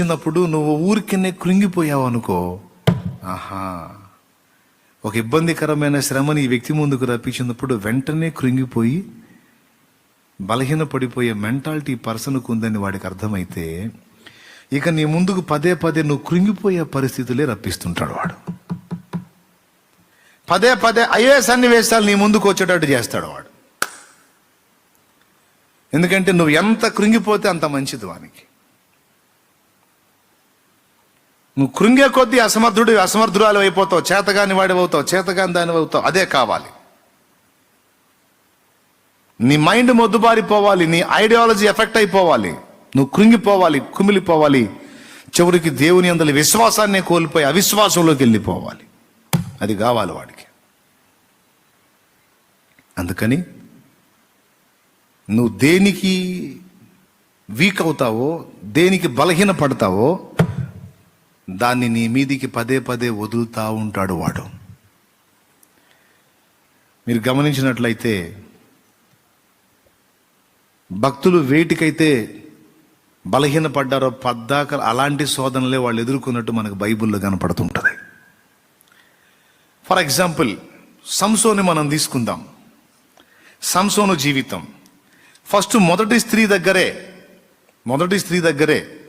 చిన్నప్పుడు నువ్వు ఊరికినే కృంగిపోయావు అనుకో. ఆహా. ఒక ఇబ్బందికరమైన శ్రమని ఈ వ్యక్తి ముందుకు రప్పించినప్పుడు వెంటనే కృంగిపోయి బలహీన పడిపోయే మెంటాలిటీ పర్సన్కు ఉందని వాడికి అర్థమైతే ఇక నీ ముందుకు పదే పదే నువ్వు కృంగిపోయే పరిస్థితులే రప్పిస్తుంటాడు వాడు. పదే పదే అయ్యే సన్నివేశాలు నీ ముందుకు వచ్చేటట్టు చేస్తాడు వాడు. ఎందుకంటే నువ్వు ఎంత కృంగిపోతే అంత మంచిది వానికి. నువ్వు కృంగే కొద్దీ అసమర్థుడు అసమర్థురాలు అయిపోతావు చేతగాని వాడి అవుతావు చేతగాని దాని అవుతావు. అదే కావాలి. నీ మైండ్ మొద్దుబారిపోవాలి నీ ఐడియాలజీ ఎఫెక్ట్ అయిపోవాలి. నువ్వు కృంగిపోవాలి కుమిలిపోవాలి. చివరికి దేవుని అందరి విశ్వాసాన్ని కోల్పోయి అవిశ్వాసంలోకి వెళ్ళిపోవాలి. అది కావాలి వాడికి. అందుకని నువ్వు దేనికి వీక్ అవుతావో దేనికి బలహీన పడతావో దాన్ని నీ మీదికి పదే పదే వదులుతూ ఉంటాడు వాడు. మీరు గమనించినట్లయితే భక్తులు వేటికైతే బలహీనపడ్డారో పద్దాక అలాంటి శోధనలే వాళ్ళు ఎదుర్కొన్నట్టు మనకు బైబిల్లో కనపడుతుంటుంది. ఫర్ ఎగ్జాంపుల్ సంసోని మనం తీసుకుందాం. సంసోను జీవితం. ఫస్ట్ మొదటి స్త్రీ దగ్గరే మొదటి స్త్రీ దగ్గరే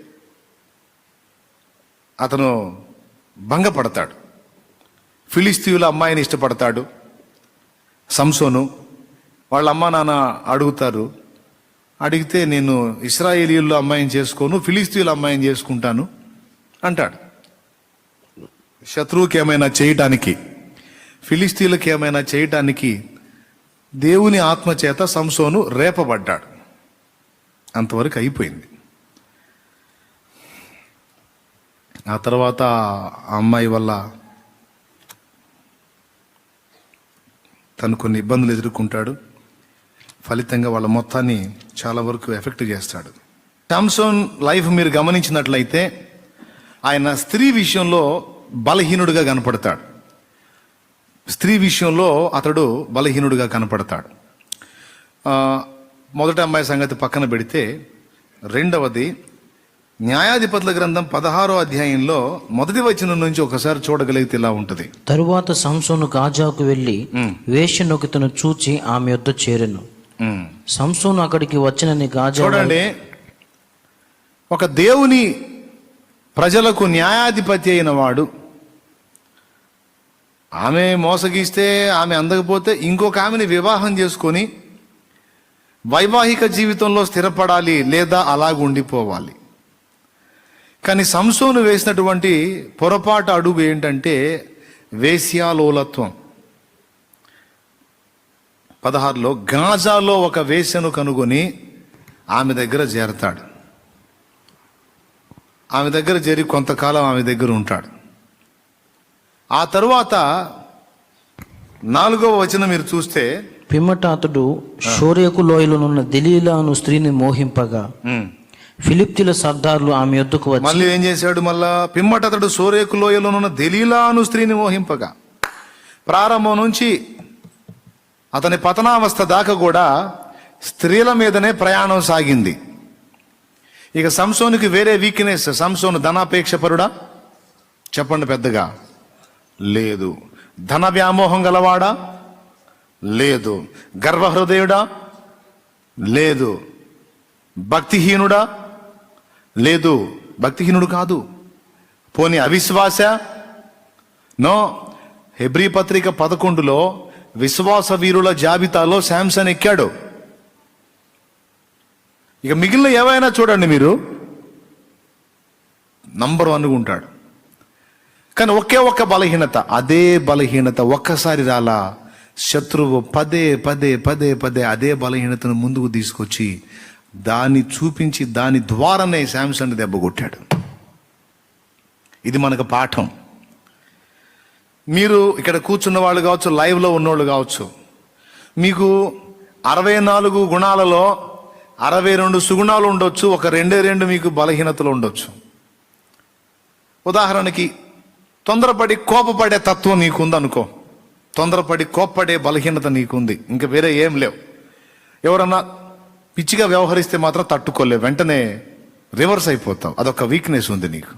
అతను భంగపడతాడు. ఫిలిస్తీయుల అమ్మాయిని ఇష్టపడతాడు. సంసోను వాళ్ళ అమ్మ నాన్న అడుగుతారు. అడిగితే నేను ఇస్రాయేలీల అమ్మాయిని చేసుకోను ఫిలిస్తీయుల అమ్మాయిని చేసుకుంటాను అంటాడు. శత్రువుకి ఏమైనా చేయటానికి ఫిలిస్తీన్లకు ఏమైనా చేయటానికి దేవుని ఆత్మ చేత సంసోను రేపబడ్డాడు. అంతవరకు అయిపోయింది. ఆ తర్వాత ఆ అమ్మాయి వల్ల తను కొన్ని ఇబ్బందులు ఎదుర్కొంటాడు. ఫలితంగా వాళ్ళ మొత్తాన్ని చాలా వరకు ఎఫెక్ట్ చేస్తాడు. శాంసోన్ లైఫ్ మీరు గమనించినట్లయితే ఆయన స్త్రీ విషయంలో బలహీనుడిగా కనపడతాడు. స్త్రీ విషయంలో అతడు బలహీనుడిగా కనపడతాడు. మొదటి అమ్మాయి సంగతి పక్కన పెడితే రెండవది న్యాయాధిపతుల గ్రంథం పదహారో అధ్యాయంలో మొదటి వచనం నుంచి ఒకసారి చూడగలిగితే ఇలా ఉంటుంది. తరువాత సంసోను గాజాకు వెళ్ళి వేశ్యనొకతను చూచి ఆమె యొద్ద చేరెను. సంసోను అక్కడికి వచ్చినని గాజా చూడండి. ఒక దేవుని ప్రజలకు న్యాయాధిపతి అయిన వాడు ఆమె మోసగిస్తే ఆమె అందకపోతే ఇంకొక ఆమెని వివాహం చేసుకొని వైవాహిక జీవితంలో స్థిరపడాలి లేదా అలాగ ఉండిపోవాలి కానీ సంసోను వేసినటువంటి పొరపాటు అడుగు ఏంటంటే వేశ్యాలోలత్వం. పదహారులో గాజాలో ఒక వేశ్యను కనుగొని ఆమె దగ్గర చేరతాడు. ఆమె దగ్గర చేరి కొంతకాలం ఆమె దగ్గర ఉంటాడు. ఆ తరువాత నాలుగవ వచనం మీరు చూస్తే పిమ్మట అతడు షోరేకు లోయలోనున్న దెలీలా అను స్త్రీని మోహింపగా ఫిలిప్తిల సర్దార్లు ఆమె యొద్దకు వచ్చి మళ్ళీ ఏం చేశాడు? మళ్ళా పిమ్మట అతడు సోరేకు లోయలోనున్న దెలీలాను స్త్రీని మోహింపగా ప్రారంభం నుంచి అతని పతనావస్థ దాకా కూడా స్త్రీల మీదనే ప్రయాణం సాగింది. ఇక సంసోనికి వేరే వీక్నెస్ సంసోను ధనాపేక్ష పరుడా చెప్పండి పెద్దగా. లేదు. ధన వ్యామోహం గలవాడా? లేదు. గర్వహృదయుడా? లేదు. భక్తిహీనుడా? లేదు భక్తిహీనుడు కాదు. పోని అవిశ్వాస? నో. హెబ్రీ పత్రిక పదకొండులో విశ్వాస వీరుల జాబితాలో శాంసన్ ఎక్కాడు. ఇక మిగిలిన ఏవైనా చూడండి మీరు. నంబర్ వన్ ఉంటాడు. కానీ ఒకే ఒక్క బలహీనత అదే బలహీనత ఒక్కసారి రాలా. శత్రువు పదే పదే పదే పదే అదే బలహీనతను ముందుకు తీసుకొచ్చి దాన్ని చూపించి దాని ద్వారానే శాంసన్ దెబ్బ కొట్టాడు. ఇది మనకు పాఠం. మీరు ఇక్కడ కూర్చున్న వాళ్ళు కావచ్చు లైవ్లో ఉన్నోళ్ళు కావచ్చు మీకు అరవై నాలుగు గుణాలలో అరవై రెండు సుగుణాలు ఉండొచ్చు ఒక రెండే రెండు మీకు బలహీనతలు ఉండొచ్చు. ఉదాహరణకి తొందరపడి కోపపడే తత్వం నీకుంది అనుకో తొందరపడి కోప్పడే బలహీనత నీకుంది ఇంకా వేరే ఏం లేవు. ఎవరన్నా పిచ్చిగా వ్యవహరిస్తే మాత్రం తట్టుకోలేవు. వెంటనే రివర్స్ అయిపోతావు. అదొక వీక్నెస్ ఉంది నీకు.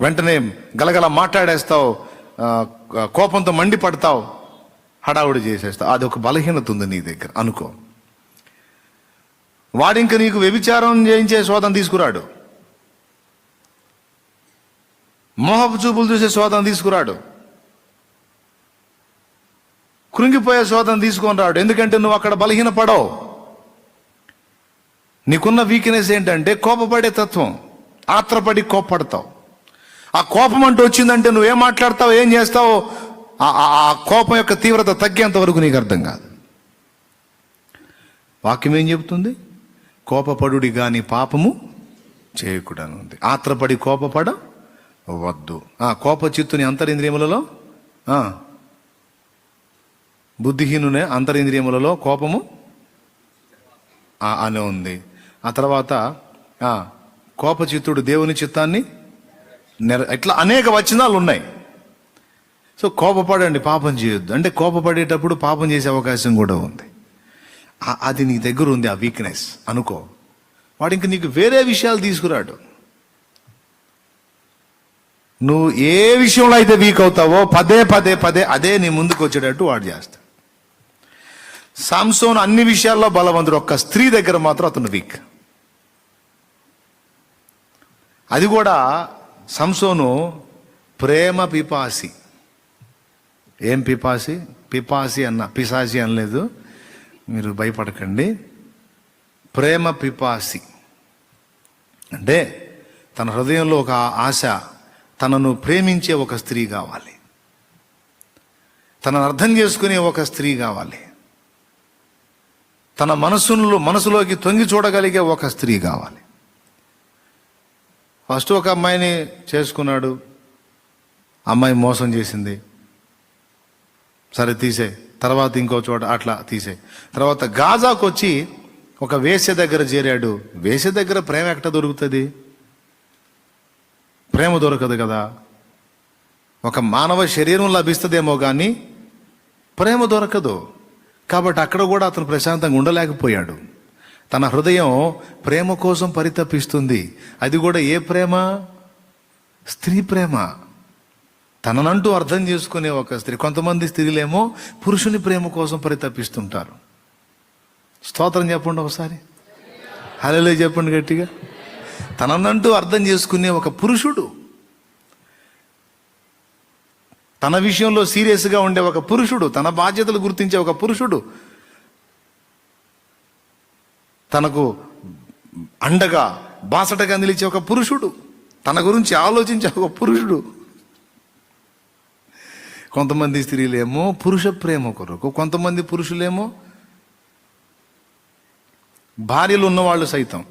వెంటనే గలగల మాట్లాడేస్తావు కోపంతో మండిపడతావు హడావుడి చేసేస్తావు. అది ఒక బలహీనత ఉంది నీ దగ్గర. అనుకో. వాడింక నీకు వ్యభిచారం చేయించే శోధన తీసుకురాడు. మోహపు చూపులు చూసే శోధన తీసుకురాడు. కృంగిపోయే శోధన తీసుకొని రాడు. ఎందుకంటే నువ్వు అక్కడ బలహీన పడవు నీకున్న వీక్నెస్ ఏంటంటే కోపపడే తత్వం. ఆత్రపడి కోపపడతావు. ఆ కోపం అంటూ వచ్చిందంటే నువ్వేం మాట్లాడతావు ఏం చేస్తావు? ఆ- ఆ ఆ కోపం యొక్క తీవ్రత తగ్గేంత వరకు నీకు అర్థం కాదు. వాక్యం ఏం చెబుతుంది? కోపపడుడి కానీ పాపము చేయకూడని ఉంది. ఆత్రపడి కోపపడ వద్దు. ఆ కోప చిత్తుని అంతరింద్రియములలో బుద్ధిహీనునే అంతరింద్రియములలో కోపము అనే అని ఉంది. ఆ తర్వాత కోపచిత్తుడు దేవుని చిత్తాన్ని నెర ఇట్లా అనేక వచనాలు ఉన్నాయి. సో కోపపడండి పాపం చేయొద్దు. అంటే కోపపడేటప్పుడు పాపం చేసే అవకాశం కూడా ఉంది. అది నీ దగ్గర ఉంది ఆ వీక్నెస్ అనుకో. వాడు ఇంక నీకు వేరే విషయాలు తీసుకురాడు. నువ్వు ఏ విషయంలో అయితే వీక్ అవుతావో పదే పదే పదే అదే నీ ముందుకు వచ్చేటట్టు వాడు చేస్తాడు. సాంసోన్ అన్ని విషయాల్లో బలవంతుడు. ఒక్క స్త్రీ దగ్గర మాత్రం అతను వీక్. అది కూడా సంసోను ప్రేమ పిపాసి. ఏం పిపాసి? పిపాసి అన్న పిసాసి అనలేదు. మీరు భయపడకండి. ప్రేమ పిపాసి. అంటే తన హృదయంలో ఒక ఆశ తనను ప్రేమించే ఒక స్త్రీ కావాలి. తనను అర్థం చేసుకునే ఒక స్త్రీ కావాలి. తన మనసులో మనసులోకి తొంగి చూడగలిగే ఒక స్త్రీ కావాలి. ఫస్ట్ ఒక అమ్మాయిని చేసుకున్నాడు. అమ్మాయి మోసం చేసింది. సరే తీసే. తర్వాత ఇంకో చోట అట్లా తీసే. తర్వాత గాజాకు వచ్చి ఒక వేశ్య దగ్గర చేరాడు. వేశ్య దగ్గర ప్రేమ ఎక్కడ దొరుకుతుంది? ప్రేమ దొరకదు కదా. ఒక మానవ శరీరం లభిస్తుందేమో కానీ ప్రేమ దొరకదు. కాబట్టి అక్కడ కూడా అతను ప్రశాంతంగా ఉండలేకపోయాడు. తన హృదయం ప్రేమ కోసం పరితపిస్తుంది. అది కూడా ఏ ప్రేమ? స్త్రీ ప్రేమ. తననంటూ అర్థం చేసుకునే ఒక స్త్రీ. కొంతమంది స్త్రీలేమో పురుషుని ప్రేమ కోసం పరితపిస్తుంటారు. స్తోత్రం చెప్పండి ఒకసారి. హలో చెప్పండి గట్టిగా. తననంటూ అర్థం చేసుకునే ఒక పురుషుడు తన విషయంలో సీరియస్గా ఉండే ఒక పురుషుడు తన బాధ్యతలు గుర్తించే ఒక పురుషుడు తనకు అండగా బాసటగా నిలిచే ఒక పురుషుడు తన గురించి ఆలోచించే ఒక పురుషుడు. కొంతమంది స్త్రీలేమో పురుష ప్రేమ కొరకు కొంతమంది పురుషులేమో భార్యలు ఉన్నవాళ్ళు సైతం.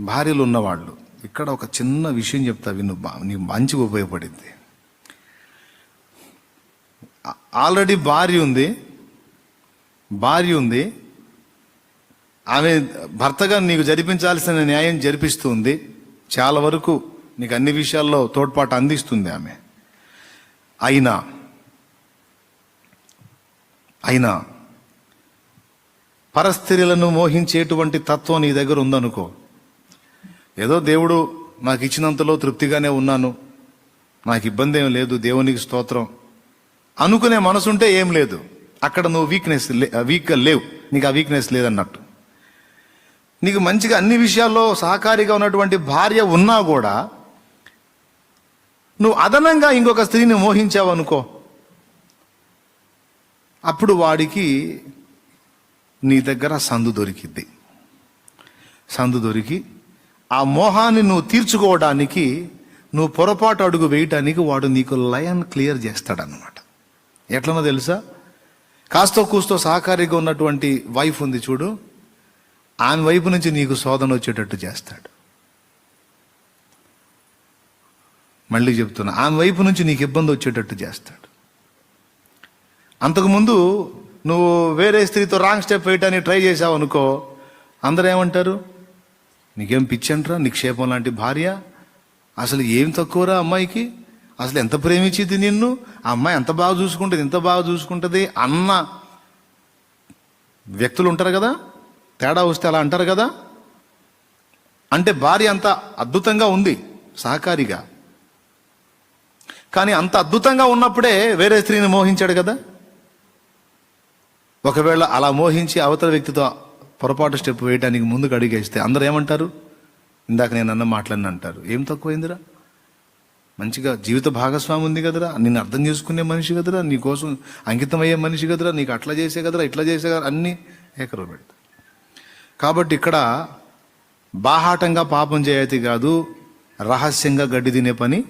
భార్యలు ఉన్నవాళ్ళు ఇక్కడ ఒక చిన్న విషయం చెప్తా విను బా- నీకు మంచిగా ఉపయోగపడింది. ఆల్రెడీ భార్య ఉంది. భార్య ఉంది. ఆమె భర్తగా నీకు జరిపించాల్సిన న్యాయం జరిపిస్తుంది. చాలా వరకు నీకు అన్ని విషయాల్లో తోడ్పాటు అందిస్తుంది ఆమె. అయినా అయినా పరస్త్రీలను మోహించేటువంటి తత్వం నీ దగ్గర ఉందనుకో. ఏదో దేవుడు నాకు ఇచ్చినంతలో తృప్తిగానే ఉన్నాను. నాకు ఇబ్బంది ఏం లేదు. దేవునికి స్తోత్రం. అనుకునే మనసుంటే ఏం లేదు. అక్కడ నువ్వు వీక్నెస్ వీక్గా లేవు. నీకు ఆ వీక్నెస్ లేదన్నట్టు. నీకు మంచిగా అన్ని విషయాల్లో సహకారిగా ఉన్నటువంటి భార్య ఉన్నా కూడా నువ్వు అదనంగా ఇంకొక స్త్రీని మోహించావు అనుకో. అప్పుడు వాడికి నీ దగ్గర సందు దొరికిద్ది. సందు దొరికి ఆ మోహాన్ని నువ్వు తీర్చుకోవడానికి నువ్వు పొరపాటు అడుగు వేయటానికి వాడు నీకు లయన్ క్లియర్ చేస్తాడనమాట ఎట్లనో తెలుసా? కాస్తో కూస్తో సహకారిగా ఉన్నటువంటి వైఫ్ ఉంది చూడు. ఆమె వైపు నుంచి నీకు శోధన వచ్చేటట్టు చేస్తాడు. మళ్ళీ చెప్తున్నా ఆమె వైపు నుంచి నీకు ఇబ్బంది వచ్చేటట్టు చేస్తాడు. అంతకుముందు నువ్వు వేరే స్త్రీతో రాంగ్ స్టెప్ వేయటానికి ట్రై చేసావు అనుకో అందరూ ఏమంటారు? నీకేం పిచ్చంట్రా నిక్షేపం లాంటి భార్య? అసలు ఏం తక్కువరా అమ్మాయికి? అసలు ఎంత ప్రేమించింది నిన్ను? ఆ అమ్మాయి ఎంత బాగా చూసుకుంటుంది ఎంత బాగా చూసుకుంటుంది అన్న వ్యక్తులు ఉంటారు కదా? తేడా వస్తే అలా అంటారు కదా? అంటే భార్య అంత అద్భుతంగా ఉంది సహకారిగా. కానీ అంత అద్భుతంగా ఉన్నప్పుడే వేరే స్త్రీని మోహించాడు కదా? ఒకవేళ అలా మోహించి అవతల వ్యక్తితో పొరపాటు స్టెప్ వేయడానికి ముందుకు అడిగేస్తే అందరూ ఏమంటారు? ఇందాక నేను అన్న మాట్లాడిన అంటారు. ఏం తక్కువైందిరా? మంచిగా జీవిత భాగస్వామి ఉంది కదరా? నిన్ను అర్థం చేసుకునే మనిషి కదరా? నీ కోసం అంకితం అయ్యే మనిషి కదరా? నీకు అట్లా చేసే కదరా? ఇట్లా చేసే కదా అన్నీ ఏకరు పెడతా. కాబట్టి ఇక్కడ బాహాటంగా పాపం చేయతి కాదు రహస్యంగా గడ్డి తినే పని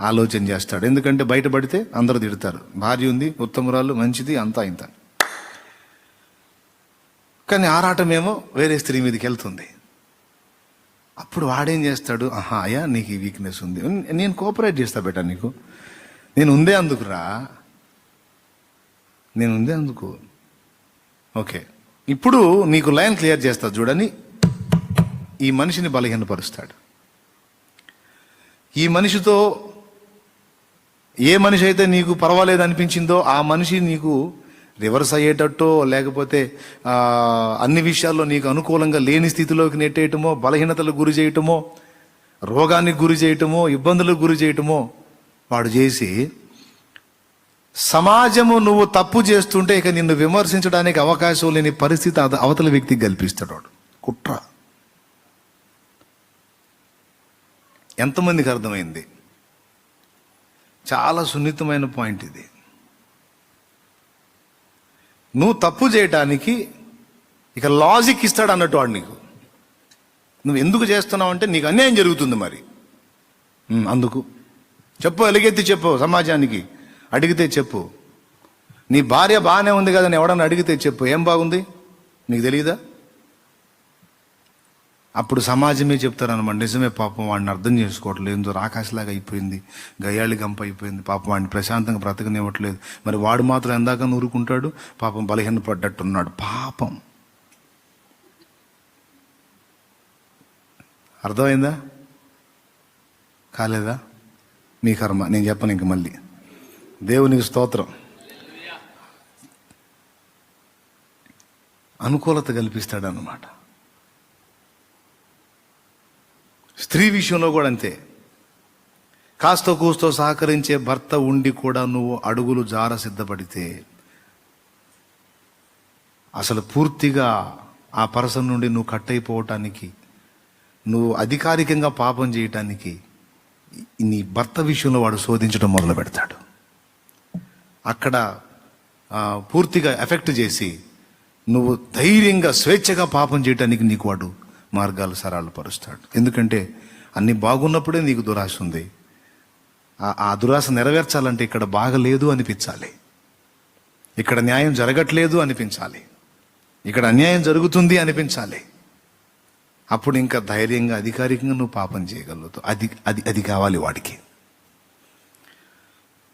ఆలోచన చేస్తాడు. ఎందుకంటే బయటపడితే అందరూ తిడతారు. భార్య ఉంది ఉత్తమురాలు మంచిది అంతా ఇంత. కానీ ఆరాటమేమో వేరే స్త్రీ మీదకి వెళ్తుంది. అప్పుడు వాడేం చేస్తాడు? ఆహా అయ్యా నీకు ఈ వీక్నెస్ ఉంది. నేను కోఆపరేట్ చేస్తా బేటా నీకు. నేను ఉందే అందుకురా నేను ఉందే అందుకు. ఓకే. ఇప్పుడు నీకు లైన్ క్లియర్ చేస్తా చూడని ఈ మనిషిని బలహీనపరుస్తాడు. ఈ మనిషితో ఏ మనిషి అయితే నీకు పర్వాలేదు అనిపించిందో ఆ మనిషి నీకు రివర్స్ అయ్యేటట్టో లేకపోతే అన్ని విషయాల్లో నీకు అనుకూలంగా లేని స్థితిలోకి నెట్టేయటమో బలహీనతలకు గురి చేయటమో రోగానికి గురి చేయటమో ఇబ్బందులకు గురి చేయటమో వాడు చేసి సమాజము నువ్వు తప్పు చేస్తుంటే ఇక నిన్ను విమర్శించడానికి అవకాశం లేని పరిస్థితి అవతల వ్యక్తికి కల్పిస్తాడు వాడు. కుట్ర. ఎంతమందికి అర్థమైంది? చాలా సున్నితమైన పాయింట్ ఇది. నువ్వు తప్పు చేయటానికి ఇక లాజిక్ ఇస్తాడు అన్నట్టు వాడు నీకు. నువ్వు ఎందుకు చేస్తున్నావు అంటే నీకు అన్యాయం జరుగుతుంది మరి. అందుకు. చెప్పు ఎలుగెత్తి చెప్పు సమాజానికి. అడిగితే చెప్పు. నీ భార్య బాగానే ఉంది కదా అని ఎవడన్నా అడిగితే చెప్పు. ఏం బాగుంది? నీకు తెలియదా అప్పుడు సమాజమే చెప్తారనమాట నిజమే పాపం వాడిని అర్థం చేసుకోవట్లేదు ఏందో రాకాశలాగా అయిపోయింది గయ్యాళి గంప అయిపోయింది పాపం వాడిని ప్రశాంతంగా బ్రతకనివ్వట్లేదు మరి వాడు మాత్రం ఎందాక నూరుకుంటాడు పాపం బలహీన పడ్డట్టున్నాడు. పాపం. అర్థమైందా? కాలేదా? మీ కర్మ నేను చెప్పను ఇంక మళ్ళీ. దేవునికి స్తోత్రం. అనుకూలత కల్పిస్తాడు స్త్రీ విషయంలో కూడా అంతే. కాస్త కూస్తో సహకరించే భర్త ఉండి కూడా నువ్వు అడుగులు జార సిద్ధపడితే అసలు పూర్తిగా ఆ పర్సన్ నుండి నువ్వు కట్ అయిపోవటానికి నువ్వు అధికారికంగా పాపం చేయటానికి నీ భర్త విషయంలో వాడు శోధించడం మొదలు పెడతాడు. అక్కడ పూర్తిగా ఎఫెక్ట్ చేసి నువ్వు ధైర్యంగా స్వేచ్ఛగా పాపం చేయటానికి నీకు వాడు మార్గాలు సరాలు పరుస్తాడు ఎందుకంటే అన్ని బాగున్నప్పుడే నీకు దురాశ ఉంది. ఆ- ఆ దురాశ నెరవేర్చాలంటే ఇక్కడ బాగలేదు అనిపించాలి. ఇక్కడ న్యాయం జరగట్లేదు అనిపించాలి. ఇక్కడ అన్యాయం జరుగుతుంది అనిపించాలి. అప్పుడు ఇంకా ధైర్యంగా అధికారికంగా నువ్వు పాపం చేయగలుగుతావు. అది అది అది కావాలి వాడికి.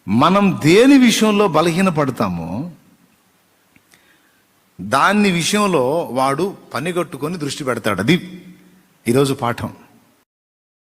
మనం దేని విషయంలో బలహీన పడతామో దాన్ని విషయంలో వాడు పనిగట్టుకొని దృష్టి పెడతాడు. అది ఈరోజు పాఠం.